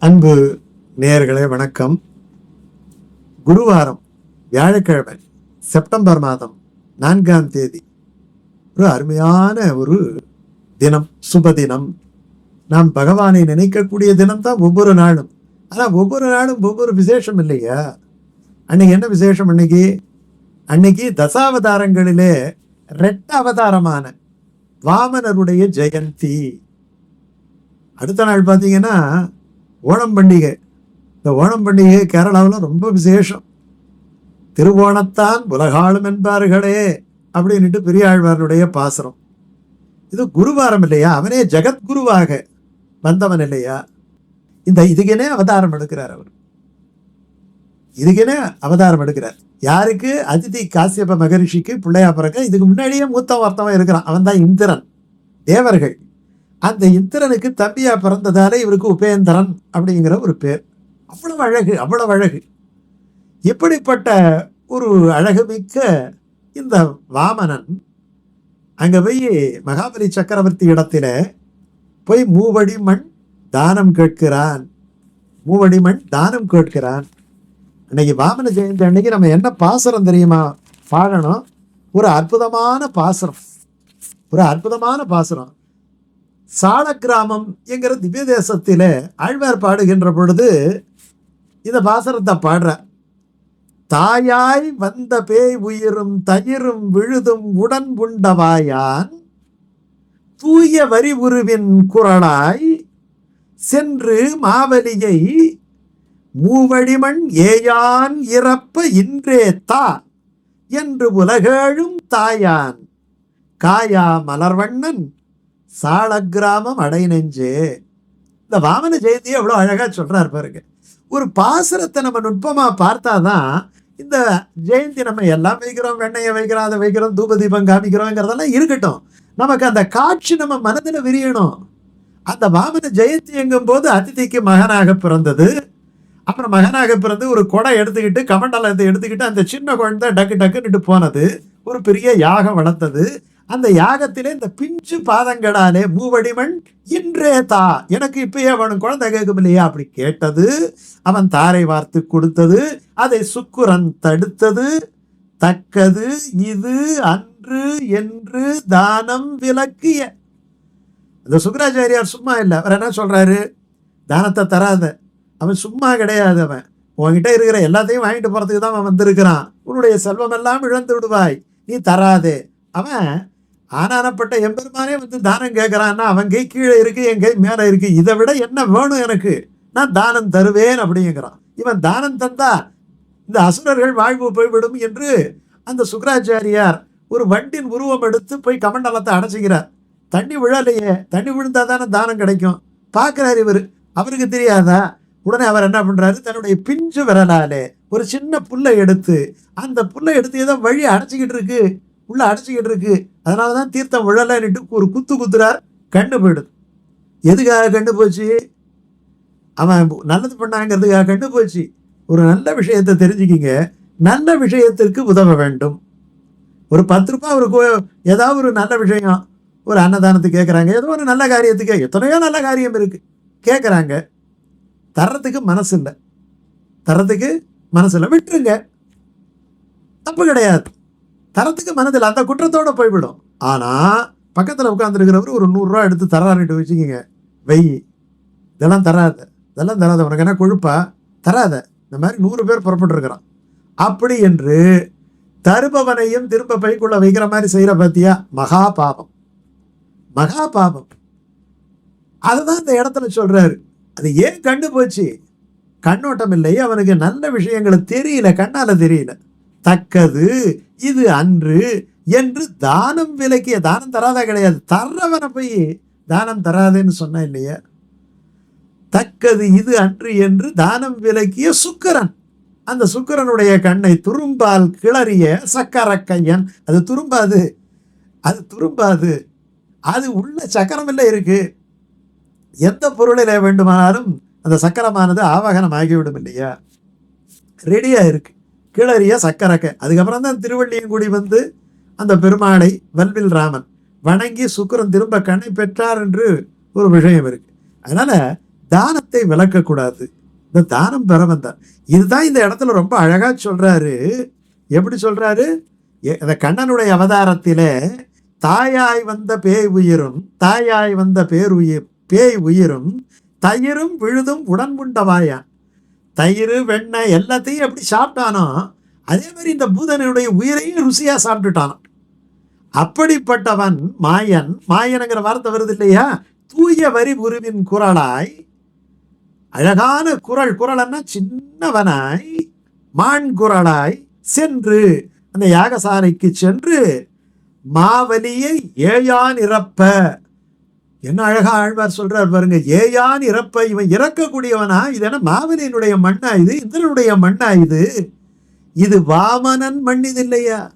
அன்பு நேயர்களே வணக்கம். குருவாரம் வியாழக்கிழமை செப்டம்பர் மாதம் நான்காம் தேதி. ஒரு அருமையான ஒரு தினம் சுப தினம். நாம் பகவானை நினைக்கக்கூடிய தினம் தான் ஒவ்வொரு நாளும். ஆனால் ஒவ்வொரு நாளும் ஒவ்வொரு விசேஷம் இல்லையா? அன்னைக்கு என்ன விசேஷம் அன்னைக்கு? அன்னைக்கு தசாவதாரங்களிலே ரெட்ட அவதாரமான வாமனருடைய ஜெயந்தி. அடுத்த நாள் பார்த்தீங்கன்னா ஓணம் பண்டிகை. இந்த ஓணம் பண்டிகை கேரளாவில் ரொம்ப விசேஷம். திருவோணத்தான் உலகாளும் என்பார்களே அப்படின்னுட்டு பெரியாழ்வாருடைய பாசனம் இது குருவாரம் இல்லையா? அவனே ஜெகத்குருவாக வந்தவன் இல்லையா? இந்த இதுக்கெனே அவதாரம் எடுக்கிறார் அவர். இதுக்கெனே அவதாரம் எடுக்கிறார். யாருக்கு? அதிதி காசியப்ப மகரிஷிக்கு பிள்ளையா பிறக்க இதுக்கு முன்னாடியே மூத்த ஒருத்தவன் இருக்கிறான். அவன் தான் இந்திரன். தேவர்கள். அந்த இந்திரனுக்கு தம்பியா பிறந்ததால இவருக்கு உபேந்திரன் அப்படிங்கிற ஒரு பேர். அவ்வளவு அழகு அவ்வளவு அழகு. இப்படிப்பட்ட ஒரு அழகுமிக்க இந்த வாமனன் அங்கே போய் மகாபலி சக்கரவர்த்தி இடத்துல போய் மூவடி மண் தானம் கேட்கிறான். மூவடி மண் தானம் கேட்கிறான். அன்னைக்கு வாமன ஜெயந்தி அன்னைக்கு நம்ம என்ன பாசுரம் தெரியுமா? பாடணும். ஒரு அற்புதமான பாசுரம். ஒரு அற்புதமான பாசுரம். சால கிராமம் என்கிற திவ்ய தேசத்திலே ஆழ்வார் பாடுகின்ற பொழுது இந்த பாசரத்தை பாடுற. தாயாய் வந்த பேய் உயிரும் தயிரும் விழுதும் உடன் உண்டவாயான் தூய வரி உருவின் குரலாய் சென்று மாவலியை மூவடிமண் ஏயான் இறப்ப இன்றே தா என்று உலகேழும் தாயான். காயா மலர்வண்ணன் சாலக்கிராமம் அடை நெஞ்சே. இந்த வாமன ஜெயந்தியை எவ்வளோ அழகாக சொல்கிறார் பாருங்க. ஒரு பாசுரத்தை நம்ம நுட்பமாக பார்த்தா தான் இந்த ஜெயந்தி நம்ம எல்லாம் வைக்கிறோம் வெண்ணையை வைக்கிறோம் அதை வைக்கிறோம் தூப தீபம் காமிக்கிறோங்கிறதெல்லாம் இருக்கட்டும். நமக்கு அந்த காட்சி நம்ம மனதில் விரியணும். அந்த வாமன ஜெயந்தி எங்கும் போது அதிதிக்கு மகனாக பிறந்தது. அப்புறம் மகனாக பிறந்து ஒரு கொடை எடுத்துக்கிட்டு கமண்டலத்தை எடுத்துக்கிட்டு அந்த சின்ன குழந்தை டக்கு டக்குன்னுட்டு போனது. ஒரு பெரிய யாகம் வளர்த்தது. அந்த யாகத்திலே இந்த பிஞ்சு பாதங்களாலே மூவடிமண் இன்றே தா. எனக்கு இப்பயே அவன் குழந்தை கேட்கும் இல்லையா அப்படி கேட்டது. அவன் தாரை வார்த்து கொடுத்தது. அதை சுக்குரன் தடுத்தது. தக்கது இது அன்று என்று தானம் விலக்கிய இந்த சுக்கராச்சாரியார் சும்மா இல்லை. அவர் என்ன சொல்றாரு? தானத்தை தராத. அவன் சும்மா கிடையாது அவன். உன்கிட்ட இருக்கிற எல்லாத்தையும் வாங்கிட்டு போகிறதுக்கு தான் அவன் வந்திருக்கிறான். உன்னுடைய செல்வம் எல்லாம் இழந்து விடுவாய். நீ தராதே. அவன் ஆனானப்பட்ட எம்பெருமானே வந்து தானம் கேட்குறான்னா அவன் கை கீழே இருக்கு என் கை மேலே இருக்கு. இதை விட என்ன வேணும் எனக்கு? நான் தானம் தருவேன் அப்படிங்கிறான். இவன் தானம் தந்தா இந்த அசுரர்கள் வாழ்வு போய்விடும் என்று அந்த சுக்கராச்சாரியார் ஒரு வண்டின் உருவம் எடுத்து போய் கமண்டலத்தை அடைச்சிக்கிறார். தண்ணி விழலையே தண்ணி விழுந்தா தானே தானம் கிடைக்கும். பார்க்குறாரு இவர். அவருக்கு தெரியாதா? உடனே அவர் என்ன பண்ணுறாரு தன்னுடைய பிஞ்சு விரலாலே ஒரு சின்ன புல்லை எடுத்து அந்த புல்லை எடுத்து ஏதோ வழி அடைச்சிக்கிட்டு இருக்கு. உள்ளே அடைச்சிக்கிட்டு இருக்கு. அதனால தான் தீர்த்தம் விழலைன்னுட்டு ஒரு குத்து குத்துறார் கண்டு போயிடுது. எதுக்காக கண்டு போச்சு? அவன் நல்லது பண்ணாங்கிறதுக்காக கண்டு போச்சு. ஒரு நல்ல விஷயத்தை தெரிஞ்சுக்கிங்க. நல்ல விஷயத்திற்கு உதவ வேண்டும். ஒரு பத்து ரூபாய் ஒரு கோ ஏதாவது ஒரு நல்ல விஷயம் ஒரு அன்னதானத்துக்கு கேட்குறாங்க ஏதோ ஒரு நல்ல காரியத்துக்கு எத்தனையோ நல்ல காரியம் இருக்குது கேட்குறாங்க தர்றதுக்கு மனசு இல்லை தர்றதுக்கு மனசில் விட்டுருங்க. தப்பு கிடையாது. தரத்துக்கு மனதில் அந்த குற்றத்தோடு போய்விடும். ஆனால் பக்கத்தில் உட்காந்துருக்கிறவர் ஒரு நூறுரூவா எடுத்து தராருன்ட்டு வச்சுக்கோங்க. வெய் இதெல்லாம் தராத. இதெல்லாம் தராத. உனக்கு என்ன கொழுப்பா? தராத. இந்த மாதிரி நூறு பேர் புறப்பட்டுருக்கிறான். அப்படி என்று தருபவனையும் திரும்ப பைக்குள்ளே வைக்கிற மாதிரி செய்கிற பத்தியா? மகா பாபம். மகா பாபம். அதுதான் இந்த இடத்துல சொல்கிறாரு அது ஏன் கண்டு போச்சு? கண்ணோட்டம் இல்லை. அவனுக்கு நல்ல விஷயங்களை தெரியல. கண்ணால் தெரியல. தக்கது இது அன்று என்று தானம் விலக்கிய தானம் தராதா கிடையாது. தர்றவனை போய் தானம் தராதேன்னு சொன்ன இல்லையா? தக்கது இது அன்று என்று தானம் விலக்கிய சுக்கரன். அந்த சுக்கரனுடைய கண்ணை துரும்பால் கிளறிய சக்கர கையன் அது துரும்பாது. அது துரும்பாது. அது உள்ள சக்கரம் இல்லை இருக்கு. எந்த பொருளில் வேண்டுமானாலும் அந்த சக்கரமானது ஆவாகனம் ஆகிவிடும் இல்லையா? ரெடியாக இருக்குது கிளறிய சக்கரக்க. அதுக்கப்புறம் தான் திருவள்ளியங்குடி வந்து அந்த பெருமாளை வல்வில் ராமன் வணங்கி சுக்கரன் திரும்ப கண்ணை பெற்றார் என்று ஒரு விஷயம் இருக்கு. அதனால தானத்தை விளக்கக்கூடாது இந்த தானம் பெற வந்தார் இதுதான் இந்த இடத்துல ரொம்ப அழகா சொல்றாரு. எப்படி சொல்றாரு? எ- இந்த கண்ணனுடைய அவதாரத்திலே தாயாய் வந்த பேய் உயிரும் தாயாய் வந்த பேர் உயிர் பேய் உயிரும் தயிரும் விழுதும் உடன்புண்டவாயான் தயிர் வெண்ணெய் எல்லாத்தையும் எப்படி சாப்பிட்டானோ? அதே மாதிரி இந்த பூதனுடைய உயிரையும் ருசியாக சாப்பிட்டுட்டானான் அப்படிப்பட்டவன் மாயன் மாயனுங்கிற வார்த்தை வருது இல்லையா? தூய வரி உருவின் குரலாய் அழகான குரல் குரலன்னா சின்னவனாய் மான் குரலாய் சென்று அந்த யாகசாலைக்கு சென்று மாவலியை ஏயான் இறப்ப என்ன அழகா ஆழ்வார் சொல்றார் பாருங்க ஏயான் இறப்ப இவன் இறக்கக்கூடியவனா? இது என்ன மாவலியினுடைய மண்ணா இது? இந்திரனுடைய மண்ணா இது? இது வாமனன் மண் இது இல்லையா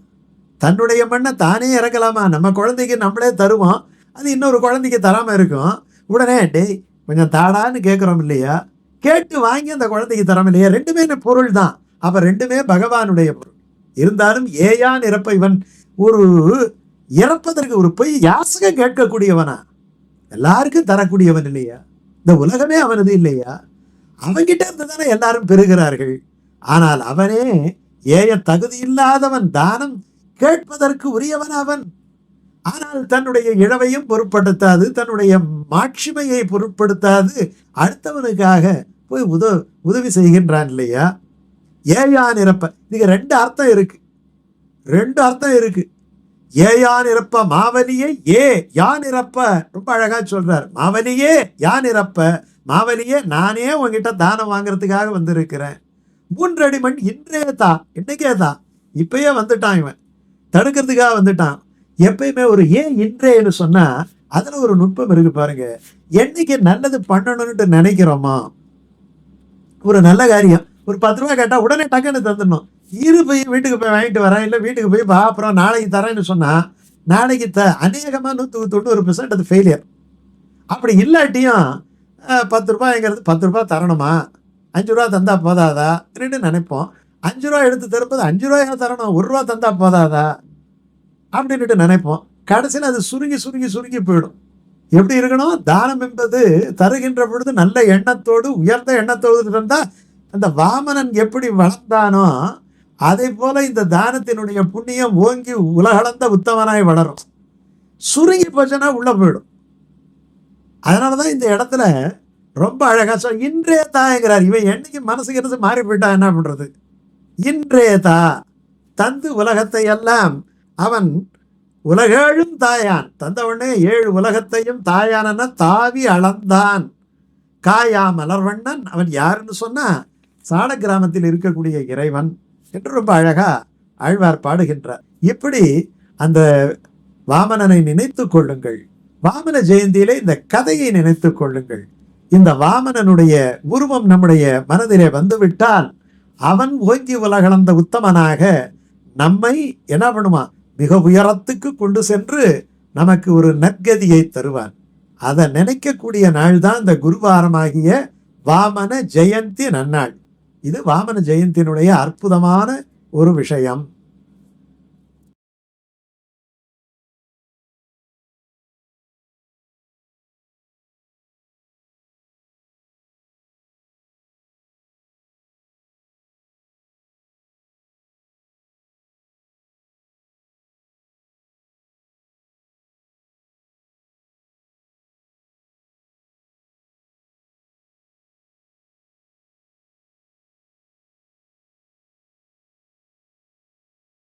தன்னுடைய மண்ணை தானே இறக்கலாமா? நம்ம குழந்தைக்கு நம்மளே தருவோம். அது இன்னொரு குழந்தைக்கு தராம இருக்கும். உடனே டேய் கொஞ்சம் தாடான்னு கேட்குறோம் இல்லையா? கேட்டு வாங்கி அந்த குழந்தைக்கு தராம இல்லையா? ரெண்டுமே பொருள் தான். அப்போ ரெண்டுமே பகவானுடைய பொருள். இருந்தாலும் ஏயான் இறப்ப இவன் ஒரு இறப்பதற்கு ஒரு பொய் யாசகம் கேட்கக்கூடியவனா? எல்லாருக்கும் தரக்கூடியவன் இல்லையா? இந்த உலகமே அவனது இல்லையா? அவன்கிட்ட இருந்து தானே எல்லாரும் பெறுகிறார்கள். ஆனால் அவனே ஏய தகுதி இல்லாதவன் தானம் கேட்பதற்கு உரியவன் அவன். ஆனால் தன்னுடைய இழவையும் பொருட்படுத்தாது தன்னுடைய மாட்சிமையை பொருட்படுத்தாது அடுத்தவனுக்காக போய் உத உதவி செய்கின்றான் இல்லையா? ஏயான் இறப்ப இதுக்கு ரெண்டு அர்த்தம் இருக்கு. ரெண்டு அர்த்தம் இருக்குது ஏ யான் இருப்ப மாவலியே ஏ யான் இறப்ப? ரொம்ப அழகா சொல்றார். மாவலியே யான் இறப்ப? மாவலியே நானே உங்ககிட்ட தானம் வாங்குறதுக்காக வந்திருக்கிறேன். மூன்றடி மண் இன்றே தான் இன்னைக்கே தான் இப்பயே வந்துட்டான் இவன். தடுக்கிறதுக்காக வந்துட்டான். எப்பயுமே ஒரு ஏன் இன்றேன்னு சொன்னால் அதில் ஒரு நுட்பம் இருக்கு பாருங்க. என்னைக்கு நல்லது பண்ணணும்ட்டு நினைக்கிறோமா ஒரு நல்ல காரியம். ஒரு பத்து ரூபா கேட்டால் உடனே டக்குன்னு தந்துடணும். இரு போய் வீட்டுக்கு போய் வாங்கிட்டு வரேன். இல்லை வீட்டுக்கு போய் வா அப்புறம் நாளைக்கு தரேன்னு சொன்னால் நாளைக்கு த அநேகமாக நூற்றுக்கு தொண்ணூறு பெர்சன்ட் அது ஃபெயிலியர் அப்படி இல்லாட்டியும் பத்து ரூபாய்ங்கிறது பத்து ரூபாய் தரணுமா? அஞ்சு ரூபா தந்தால் போதாதா? அப்படின்னு நினைப்போம். அஞ்சு ரூபா எடுத்து தரும்போது அஞ்சு ரூபாயாக தரணும்? ஒரு ரூபா தந்தால் போதாதா? அப்படின்ட்டு நினைப்போம். கடைசியில் அது சுருங்கி சுருங்கி சுருங்கி போயிடும். எப்படி இருக்கணும்? தானம் என்பது தருகின்ற பொழுது நல்ல எண்ணத்தோடு உயர்ந்த எண்ணத்தோடு இருந்தால் அந்த வாமனன் எப்படி வளர்ந்தானோ அதே போல இந்த தானத்தினுடைய புண்ணியம் ஓங்கி உலகளந்த உத்தமனாய் வளரும். சுருங்கி போச்சுன்னா உள்ளே போயிடும். அதனால தான் இந்த இடத்துல ரொம்ப அழகாக சொல் இன்றைய தாங்கிறார் இவன் என்னைக்கு மனசுக்கு இருந்து மாறி போயிட்டா என்ன பண்ணுறது இன்றைய தா தந்து உலகத்தை எல்லாம் அவன் உலகேழும் தாயான். தந்தவொடனே ஏழு உலகத்தையும் தாயானன தாவி அளந்தான். காயா மலர்வண்ணன் அவன் யாருன்னு சொன்னால் சாட கிராமத்தில் இருக்கக்கூடிய இறைவன். என்று ரொம்ப அழகா ஆழ்வார் பாடுகின்றார். இப்படி அந்த வாமனனை நினைத்து கொள்ளுங்கள். வாமன ஜெயந்தியிலே இந்த கதையை நினைத்து கொள்ளுங்கள். இந்த வாமனனுடைய உருவம் நம்முடைய மனதிலே வந்துவிட்டால் அவன் ஓங்கி உலகளந்த உத்தமனாக நம்மை என்ன பண்ணுவான் மிக உயரத்துக்கு கொண்டு சென்று நமக்கு ஒரு நற்கதியை தருவான். அதை நினைக்கக்கூடிய நாள் தான் இந்த குருவாரமாகிய வாமன ஜெயந்தி நன்னாள். இது வாமன ஜெயந்தினுடைய அற்புதமான ஒரு விஷயம்.